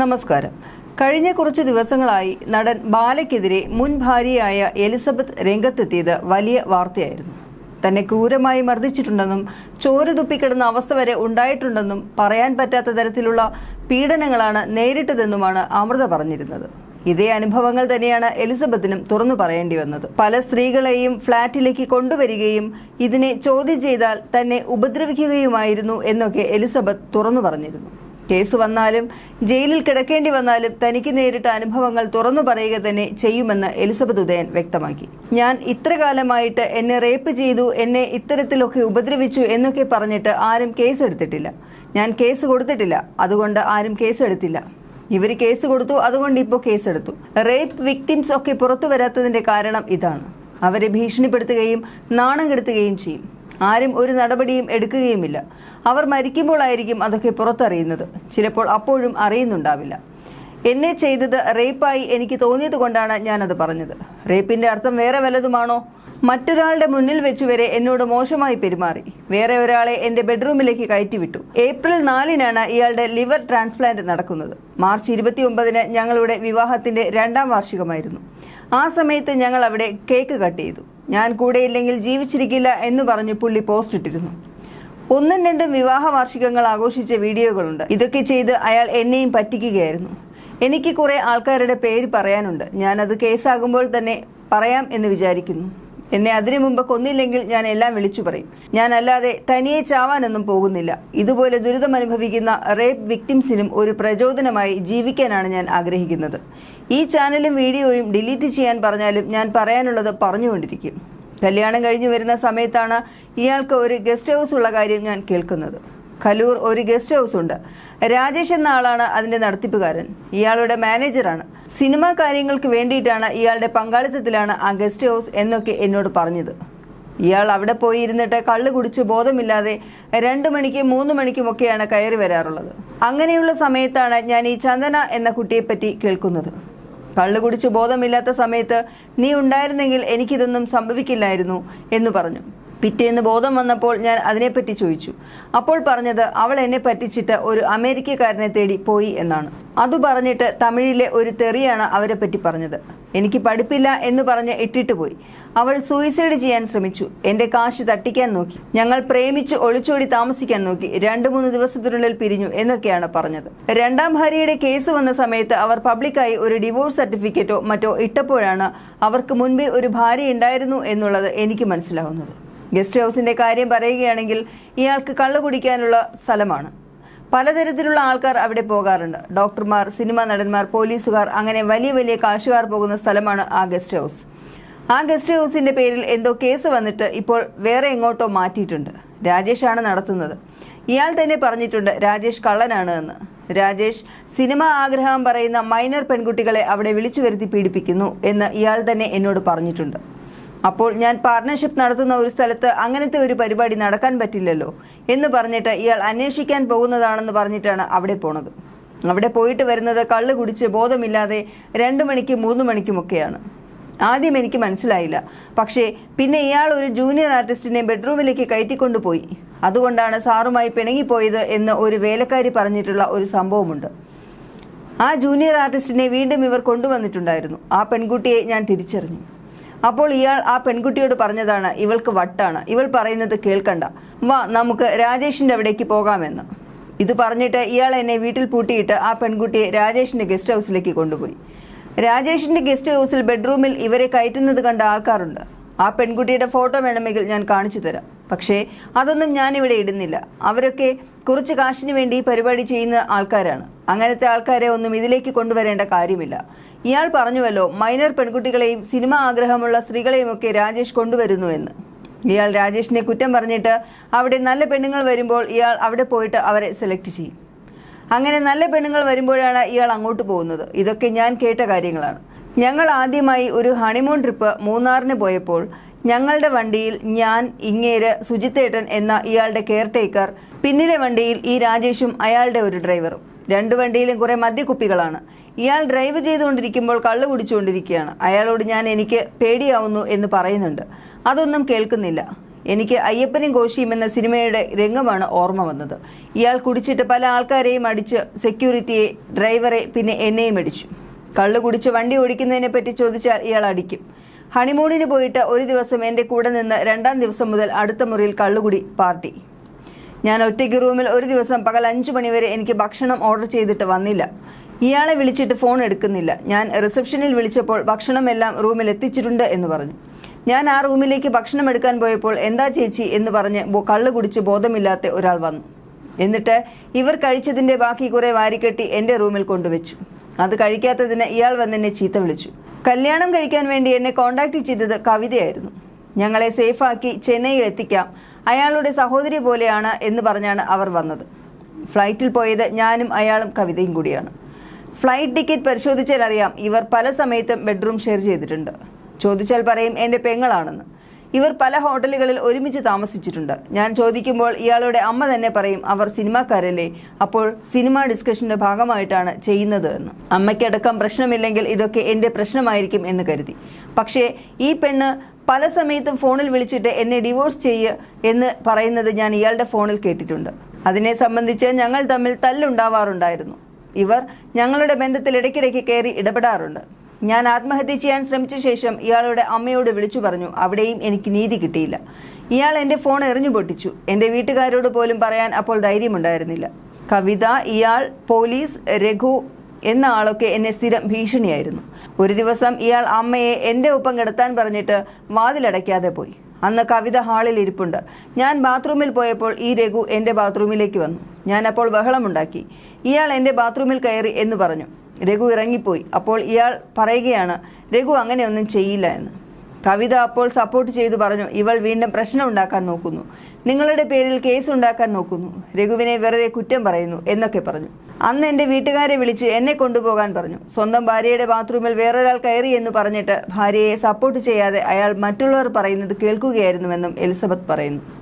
നമസ്കാരം. കഴിഞ്ഞ കുറച്ച് ദിവസങ്ങളായി നടൻ ബാലയ്ക്കെതിരെ മുൻ ഭാര്യയായ എലിസബത്ത് രംഗത്തെത്തിയത് വലിയ വാർത്തയായിരുന്നു. തന്നെ ക്രൂരമായി മർദ്ദിച്ചിട്ടുണ്ടെന്നും ചോര തുപ്പിക്കിടന്ന അവസ്ഥ വരെ ഉണ്ടായിട്ടുണ്ടെന്നും പറയാൻ പറ്റാത്ത തരത്തിലുള്ള പീഡനങ്ങളാണ് നേരിട്ടതെന്നുമാണ് അമൃത പറഞ്ഞിരുന്നത്. ഇതേ അനുഭവങ്ങൾ തന്നെയാണ് എലിസബത്തിനും തുറന്നു പറയേണ്ടി വന്നത്. പല സ്ത്രീകളെയും ഫ്ളാറ്റിലേക്ക് കൊണ്ടുവരികയും ഇതിനെ ചോദ്യം ചെയ്താൽ തന്നെ ഉപദ്രവിക്കുകയുമായിരുന്നു എന്നൊക്കെ എലിസബത്ത് തുറന്നു പറഞ്ഞിരുന്നു. കേസ് വന്നാലും ജയിലിൽ കിടക്കേണ്ടി വന്നാലും തനിക്ക് നേരിട്ട അനുഭവങ്ങൾ തുറന്നു പറയുക തന്നെ ചെയ്യുമെന്ന് എലിസബത്ത് ഉദയൻ വ്യക്തമാക്കി. ഞാൻ ഇത്ര കാലമായിട്ട് എന്നെ റേപ്പ് ചെയ്തു എന്നെ ഇത്തരത്തിലൊക്കെ ഉപദ്രവിച്ചു എന്നൊക്കെ പറഞ്ഞിട്ട് ആരും കേസ് എടുത്തിട്ടില്ല. ഞാൻ കേസ് കൊടുത്തിട്ടില്ല അതുകൊണ്ട് ആരും കേസ് എടുത്തില്ല. ഇവർ കേസ് കൊടുത്തു അതുകൊണ്ട് ഇപ്പോൾ കേസെടുത്തു റേപ്പ് വിക്ടിംസ് ഒക്കെ പുറത്തു വരാത്തതിന്റെ കാരണം ഇതാണ്. അവരെ ഭീഷണിപ്പെടുത്തുകയും നാണം കെടുത്തുകയും ചെയ്യും. ആരും ഒരു നടപടിയും എടുക്കുകയുമില്ല. അവർ മരിക്കുമ്പോഴായിരിക്കും അതൊക്കെ പുറത്തറിയുന്നത്. ചിലപ്പോൾ അപ്പോഴും അറിയുന്നുണ്ടാവില്ല. എന്നെ ചെയ്തത് റേപ്പായി എനിക്ക് തോന്നിയത് കൊണ്ടാണ് ഞാനത് പറഞ്ഞത്. റേപ്പിന്റെ അർത്ഥം വേറെ വല്ലതുമാണോ മറ്റൊരാളുടെ മുന്നിൽ വെച്ച് വരെ എന്നോട് മോശമായി പെരുമാറി. വേറെ ഒരാളെ എന്റെ ബെഡ്റൂമിലേക്ക് കയറ്റിവിട്ടു. ഏപ്രിൽ നാലിനാണ് ഇയാളുടെ ലിവർ ട്രാൻസ്പ്ലാന്റ് നടക്കുന്നത്. മാർച്ച് ഇരുപത്തി ഒമ്പതിന് ഞങ്ങളുടെ വിവാഹത്തിന്റെ രണ്ടാം വാർഷികമായിരുന്നു. ആ സമയത്ത് ഞങ്ങൾ അവിടെ കേക്ക് കട്ട് ചെയ്തു. ഞാൻ കൂടെയില്ലെങ്കിൽ ജീവിച്ചിരിക്കില്ല എന്ന് പറഞ്ഞ് പുള്ളി പോസ്റ്റ് ഇട്ടിരുന്നു. ഒന്നും രണ്ടും വിവാഹ വാർഷികങ്ങൾ ആഘോഷിച്ച വീഡിയോകളുണ്ട്. ഇതൊക്കെ ചെയ്ത് അയാൾ എന്നെയും പറ്റിക്കുകയായിരുന്നു. എനിക്ക് കുറെ ആൾക്കാരുടെ പേര് പറയാനുണ്ട്. ഞാനത് കേസാകുമ്പോൾ തന്നെ പറയാം എന്ന് വിചാരിക്കുന്നു. എന്നെ അതിനു മുമ്പ് കൊന്നില്ലെങ്കിൽ ഞാൻ എല്ലാം വിളിച്ചു പറയും. ഞാൻ അല്ലാതെ തനിയെ ചാവാനൊന്നും പോകുന്നില്ല. ഇതുപോലെ ദുരിതം അനുഭവിക്കുന്ന റേപ്പ് വിക്ടിംസിനും ഒരു പ്രചോദനമായി ജീവിക്കാനാണ് ഞാൻ ആഗ്രഹിക്കുന്നത്. ഈ ചാനലും വീഡിയോയും ഡിലീറ്റ് ചെയ്യാൻ പറഞ്ഞാലും ഞാൻ പറയാനുള്ളത് പറഞ്ഞുകൊണ്ടിരിക്കും. കല്യാണം കഴിഞ്ഞു വരുന്ന സമയത്താണ് ഇയാൾക്ക് ഒരു ഗസ്റ്റ് ഹൗസ് ഉള്ള കാര്യം ഞാൻ കേൾക്കുന്നത്. കലൂർ ഒരു ഗസ്റ്റ് ഹൗസ് ഉണ്ട്. രാജേഷ് എന്ന ആളാണ് അതിന്റെ നടത്തിപ്പുകാരൻ. ഇയാളുടെ മാനേജറാണ് സിനിമാ കാര്യങ്ങൾക്ക് വേണ്ടിയിട്ടാണ് ഇയാളുടെ പങ്കാളിത്തത്തിലാണ് ആ ഗസ്റ്റ് ഹൗസ് എന്നൊക്കെ എന്നോട് പറഞ്ഞത്. ഇയാൾ അവിടെ പോയി ഇരുന്നിട്ട് കള്ളു കുടിച്ച് ബോധമില്ലാതെ രണ്ടു മണിക്കും മൂന്ന് മണിക്കുമൊക്കെയാണ് കയറി വരാറുള്ളത്. അങ്ങനെയുള്ള സമയത്താണ് ഞാൻ ഈ ചന്ദന എന്ന കുട്ടിയെ പറ്റി കേൾക്കുന്നത്. കള്ളു കുടിച്ച് ബോധമില്ലാത്ത സമയത്ത് നീ ഉണ്ടായിരുന്നെങ്കിൽ എനിക്കിതൊന്നും സംഭവിക്കില്ലായിരുന്നു എന്ന് പറഞ്ഞു. പിറ്റേന്ന് ബോധം വന്നപ്പോൾ ഞാൻ അതിനെപ്പറ്റി ചോദിച്ചു. അപ്പോൾ പറഞ്ഞത് അവൾ എന്നെ പറ്റിച്ചിട്ട് ഒരു അമേരിക്കക്കാരനെ തേടി പോയി എന്നാണ്. അതു പറഞ്ഞിട്ട് തമിഴിലെ ഒരു തെറിയാണ് അവരെ പറ്റി പറഞ്ഞത്. എനിക്ക് പഠിപ്പില്ല എന്ന് പറഞ്ഞ് ഇട്ടിട്ട് പോയി. അവൾ സൂയിസൈഡ് ചെയ്യാൻ ശ്രമിച്ചു. എന്റെ കാശ് തട്ടിക്കാൻ നോക്കി. ഞങ്ങൾ പ്രേമിച്ച് ഒളിച്ചോടി താമസിക്കാൻ നോക്കി. രണ്ടു മൂന്ന് ദിവസത്തിനുള്ളിൽ പിരിഞ്ഞു എന്നൊക്കെയാണ് പറഞ്ഞത്. രണ്ടാം ഭാര്യയുടെ കേസ് വന്ന സമയത്ത് അവർ പബ്ലിക്കായി ഒരു ഡിവോഴ്സ് സർട്ടിഫിക്കറ്റോ മറ്റോ ഇട്ടപ്പോഴാണ് അവർക്ക് മുൻപേ ഒരു ഭാര്യ ഉണ്ടായിരുന്നു എന്നുള്ളത് എനിക്ക് മനസ്സിലാവുന്നത്. ഗസ്റ്റ് ഹൗസിന്റെ കാര്യം പറയുകയാണെങ്കിൽ ഇയാൾക്ക് കള്ളു കുടിക്കാനുള്ള സ്ഥലമാണ്. പലതരത്തിലുള്ള ആൾക്കാർ അവിടെ പോകാറുണ്ട്. ഡോക്ടർമാർ സിനിമാ നടന്മാർ പോലീസുകാർ അങ്ങനെ വലിയ വലിയ കാശുകാർ പോകുന്ന സ്ഥലമാണ് ആ ഗസ്റ്റ് ഹൗസ്. ആ ഗസ്റ്റ് ഹൗസിന്റെ പേരിൽ എന്തോ കേസ് വന്നിട്ട് ഇപ്പോൾ വേറെ എങ്ങോട്ടോ മാറ്റിയിട്ടുണ്ട്. രാജേഷാണ് നടത്തുന്നത്. ഇയാൾ തന്നെ പറഞ്ഞിട്ടുണ്ട് രാജേഷ് കള്ളനാണ് എന്ന്. രാജേഷ് സിനിമ ആഗ്രഹം പറയുന്ന മൈനർ പെൺകുട്ടികളെ അവിടെ വിളിച്ചു വരുത്തി പീഡിപ്പിക്കുന്നു എന്ന് ഇയാൾ തന്നെ എന്നോട് പറഞ്ഞിട്ടുണ്ട്. അപ്പോൾ ഞാൻ പാർട്ണർഷിപ്പ് നടത്തുന്ന ഒരു സ്ഥലത്ത് അങ്ങനത്തെ ഒരു പരിപാടി നടക്കാൻ പറ്റില്ലല്ലോ എന്ന് പറഞ്ഞിട്ട് ഇയാൾ അന്വേഷിക്കാൻ പോകുന്നതാണെന്ന് പറഞ്ഞിട്ടാണ് അവിടെ പോണത്. അവിടെ പോയിട്ട് വരുന്നത് കള്ള് കുടിച്ച് ബോധമില്ലാതെ രണ്ടു മണിക്കും മൂന്ന് മണിക്കുമൊക്കെയാണ്. ആദ്യം എനിക്ക് മനസ്സിലായില്ല. പക്ഷേ പിന്നെ ഇയാൾ ഒരു ജൂനിയർ ആർട്ടിസ്റ്റിനെ ബെഡ്റൂമിലേക്ക് കയറ്റിക്കൊണ്ടുപോയി. അതുകൊണ്ടാണ് സാറുമായി പിണങ്ങിപ്പോയത് എന്ന് ഒരു വേലക്കാരി പറഞ്ഞിട്ടുള്ള ഒരു സംഭവമുണ്ട്. ആ ജൂനിയർ ആർട്ടിസ്റ്റിനെ വീണ്ടും ഇവർ കൊണ്ടുവന്നിട്ടുണ്ടായിരുന്നു. ആ പെൺകുട്ടിയെ ഞാൻ തിരിച്ചറിഞ്ഞു. അപ്പോൾ ഇയാൾ ആ പെൺകുട്ടിയോട് പറഞ്ഞതാണ് ഇവൾക്ക് വട്ടാണ്. ഇവൾ പറയുന്നത് കേൾക്കണ്ട. വാ നമുക്ക് രാജേഷിന്റെ അവിടേക്ക് പോകാമെന്ന്. ഇത് പറഞ്ഞിട്ട് ഇയാൾ എന്നെ വീട്ടിൽ പൂട്ടിയിട്ട് ആ പെൺകുട്ടിയെ രാജേഷിന്റെ ഗസ്റ്റ് ഹൗസിലേക്ക് കൊണ്ടുപോയി. രാജേഷിന്റെ ഗസ്റ്റ് ഹൗസിൽ ബെഡ്റൂമിൽ ഇവരെ കയറ്റുന്നത് കണ്ട ആൾക്കാരുണ്ട്. ആ പെൺകുട്ടിയുടെ ഫോട്ടോ വേണമെങ്കിൽ ഞാൻ കാണിച്ചു തരാം. പക്ഷേ അതൊന്നും ഞാനിവിടെ ഇടുന്നില്ല. അവരൊക്കെ കുറച്ച് കാശിന് വേണ്ടി പരിപാടി ചെയ്യുന്ന ആൾക്കാരാണ്. അങ്ങനത്തെ ആൾക്കാരെ ഒന്നും ഇതിലേക്ക് കൊണ്ടുവരേണ്ട കാര്യമില്ല. ഇയാൾ പറഞ്ഞുവല്ലോ മൈനർ പെൺകുട്ടികളെയും സിനിമ ആഗ്രഹമുള്ള സ്ത്രീകളെയും ഒക്കെ രാജേഷ് കൊണ്ടുവരുന്നു എന്ന്. ഇയാൾ രാജേഷിനെ കുറ്റം പറഞ്ഞിട്ട് അവിടെ നല്ല പെണ്ണുങ്ങൾ വരുമ്പോൾ ഇയാൾ അവിടെ പോയിട്ട് അവരെ സെലക്ട് ചെയ്യും. അങ്ങനെ നല്ല പെണ്ണുങ്ങൾ വരുമ്പോഴാണ് ഇയാൾ അങ്ങോട്ട് പോകുന്നത്. ഇതൊക്കെ ഞാൻ കേട്ട കാര്യങ്ങളാണ്. ഞങ്ങൾ ആദ്യമായി ഒരു ഹണിമൂൺ ട്രിപ്പ് മൂന്നാറിന് പോയപ്പോൾ ഞങ്ങളുടെ വണ്ടിയിൽ ഞാൻ ഇങ്ങേര് സുജിത്തേട്ടൻ എന്ന ഇയാളുടെ കെയർടേക്കർ പിന്നിലെ വണ്ടിയിൽ ഈ രാജേഷും അയാളുടെ ഒരു ഡ്രൈവറും രണ്ടു വണ്ടിയിലും കുറെ മദ്യക്കുപ്പികളാണ്. ഇയാൾ ഡ്രൈവ് ചെയ്തുകൊണ്ടിരിക്കുമ്പോൾ കള്ളു കുടിച്ചുകൊണ്ടിരിക്കുകയാണ്. അയാളോട് ഞാൻ എനിക്ക് പേടിയാവുന്നു എന്ന് പറയുന്നുണ്ട്. അതൊന്നും കേൾക്കുന്നില്ല. എനിക്ക് അയ്യപ്പനും കോശിയും എന്ന സിനിമയുടെ രംഗമാണ് ഓർമ്മ വന്നത്. ഇയാൾ കുടിച്ചിട്ട് പല ആൾക്കാരെയും അടിച്ച് സെക്യൂരിറ്റിയെ ഡ്രൈവറെ പിന്നെ എന്നെയും അടിച്ചു. കള്ളു കുടിച്ച് വണ്ടി ഓടിക്കുന്നതിനെ പറ്റി ചോദിച്ചാൽ ഇയാൾ അടിക്കും. ഹണിമൂണിന് പോയിട്ട് ഒരു ദിവസം എന്റെ കൂടെ നിന്ന് രണ്ടാം ദിവസം മുതൽ അടുത്ത മുറിയിൽ കള്ളുകുടി പാർട്ടി. ഞാൻ ഒറ്റയ്ക്ക് റൂമിൽ ഒരു ദിവസം പകൽ അഞ്ചു മണിവരെ എനിക്ക് ഭക്ഷണം ഓർഡർ ചെയ്തിട്ട് വന്നില്ല. ഇയാളെ വിളിച്ചിട്ട് ഫോൺ എടുക്കുന്നില്ല. ഞാൻ റിസപ്ഷനിൽ വിളിച്ചപ്പോൾ ഭക്ഷണമെല്ലാം റൂമിൽ എത്തിച്ചിട്ടുണ്ട് എന്ന് പറഞ്ഞു. ഞാൻ ആ റൂമിലേക്ക് ഭക്ഷണം എടുക്കാൻ പോയപ്പോൾ എന്താ ചേച്ചി എന്ന് പറഞ്ഞ് കള്ളു കള്ള് കുടിച്ച് ബോധമില്ലാത്ത ഒരാൾ വന്നു. എന്നിട്ട് ഇവർ കഴിച്ചതിന്റെ ബാക്കി കുറെ വാരിക്കെട്ടി എന്റെ റൂമിൽ കൊണ്ടുവച്ചു. അത് കഴിക്കാത്തതിന് ഇയാൾ വന്ന് എന്നെ ചീത്ത വിളിച്ചു. കല്യാണം കഴിക്കാൻ വേണ്ടി എന്നെ കോണ്ടാക്ട് ചെയ്തത് കവിതയായിരുന്നു. ഞങ്ങളെ സേഫാക്കി ചെന്നൈയിൽ എത്തിക്കാം. അയാളുടെ സഹോദരി പോലെയാണ് എന്ന് പറഞ്ഞാണ് അവർ വന്നത്. ഫ്ലൈറ്റിൽ പോയത് ഞാനും അയാളും കവിതയും കൂടിയാണ്. ഫ്ലൈറ്റ് ടിക്കറ്റ് പരിശോധിച്ചാൽ അറിയാം ഇവർ പല സമയത്തും ബെഡ്റൂം ഷെയർ ചെയ്തിട്ടുണ്ട്. ചോദിച്ചാൽ പറയും എന്റെ പെങ്ങളാണെന്ന്. ഇവർ പല ഹോട്ടലുകളിൽ ഒരുമിച്ച് താമസിച്ചിട്ടുണ്ട്. ഞാൻ ചോദിക്കുമ്പോൾ ഇയാളുടെ അമ്മ തന്നെ പറയും അവർ സിനിമാക്കാരല്ലേ? അപ്പോൾ സിനിമ ഡിസ്കഷന്റെ ഭാഗമായിട്ടാണ് ചെയ്യുന്നത് എന്ന്. അമ്മയ്ക്കടക്കം പ്രശ്നമില്ലെങ്കിൽ ഇതൊക്കെ എന്റെ പ്രശ്നമായിരിക്കും എന്ന് കരുതി. പക്ഷേ ഈ പെണ്ണ് പല സമയത്തും ഫോണിൽ വിളിച്ചിട്ട് എന്നെ ഡിവോഴ്സ് ചെയ്യ് എന്ന് പറയുന്നത് ഞാൻ ഇയാളുടെ ഫോണിൽ കേട്ടിട്ടുണ്ട്. അതിനെ സംബന്ധിച്ച് ഞങ്ങൾ തമ്മിൽ തല്ലുണ്ടാവാറുണ്ടായിരുന്നു. ഇവർ ഞങ്ങളുടെ ബന്ധത്തിൽ ഇടയ്ക്കിടയ്ക്ക് കയറി ഇടപെടാറുണ്ട്. ഞാൻ ആത്മഹത്യ ചെയ്യാൻ ശ്രമിച്ച ശേഷം ഇയാളുടെ അമ്മയോട് വിളിച്ചു പറഞ്ഞു. അവിടെയും എനിക്ക് നീതി കിട്ടിയില്ല. ഇയാൾ എന്റെ ഫോൺ എറിഞ്ഞു പൊട്ടിച്ചു. എന്റെ വീട്ടുകാരോട് പോലും പറയാൻ അപ്പോൾ ധൈര്യമുണ്ടായിരുന്നില്ല. കവിത ഇയാൾ പോലീസ് രഘു എന്ന ആളൊക്കെ എന്നെ സ്ഥിരം ഭീഷണിയായിരുന്നു. ഒരു ദിവസം ഇയാൾ അമ്മയെ എന്റെ ഒപ്പം കിടത്താൻ പറഞ്ഞിട്ട് വാതിലടയ്ക്കാതെ പോയി. അന്ന് കവിത ഹാളിൽ ഇരിപ്പുണ്ട്. ഞാൻ ബാത്റൂമിൽ പോയപ്പോൾ ഈ രഘു എന്റെ ബാത്റൂമിലേക്ക് വന്നു. ഞാൻ അപ്പോൾ ബഹളമുണ്ടാക്കി. ഇയാൾ എന്റെ ബാത്റൂമിൽ കയറി എന്ന് പറഞ്ഞു. രഘു ഇറങ്ങിപ്പോയി. അപ്പോൾ ഇയാൾ പറയുകയാണ് രഘു അങ്ങനെയൊന്നും ചെയ്യില്ല എന്ന്. കവിത അപ്പോൾ സപ്പോർട്ട് ചെയ്തു പറഞ്ഞു ഇവൾ വീണ്ടും പ്രശ്നം ഉണ്ടാക്കാൻ നോക്കുന്നു. നിങ്ങളുടെ പേരിൽ കേസ് ഉണ്ടാക്കാൻ നോക്കുന്നു. രഘുവിനെ വെറുതെ കുറ്റം പറയുന്നു എന്നൊക്കെ പറഞ്ഞു. അന്ന് എന്റെ വീട്ടുകാരെ വിളിച്ച് എന്നെ കൊണ്ടുപോകാൻ പറഞ്ഞു. സ്വന്തം ഭാര്യയുടെ ബാത്റൂമിൽ വേറൊരാൾ കയറി എന്ന് പറഞ്ഞിട്ട് ഭാര്യയെ സപ്പോർട്ട് ചെയ്യാതെ അയാൾ മറ്റുള്ളവർ പറയുന്നത് കേൾക്കുകയായിരുന്നുവെന്നും എലിസബത്ത് പറയുന്നു.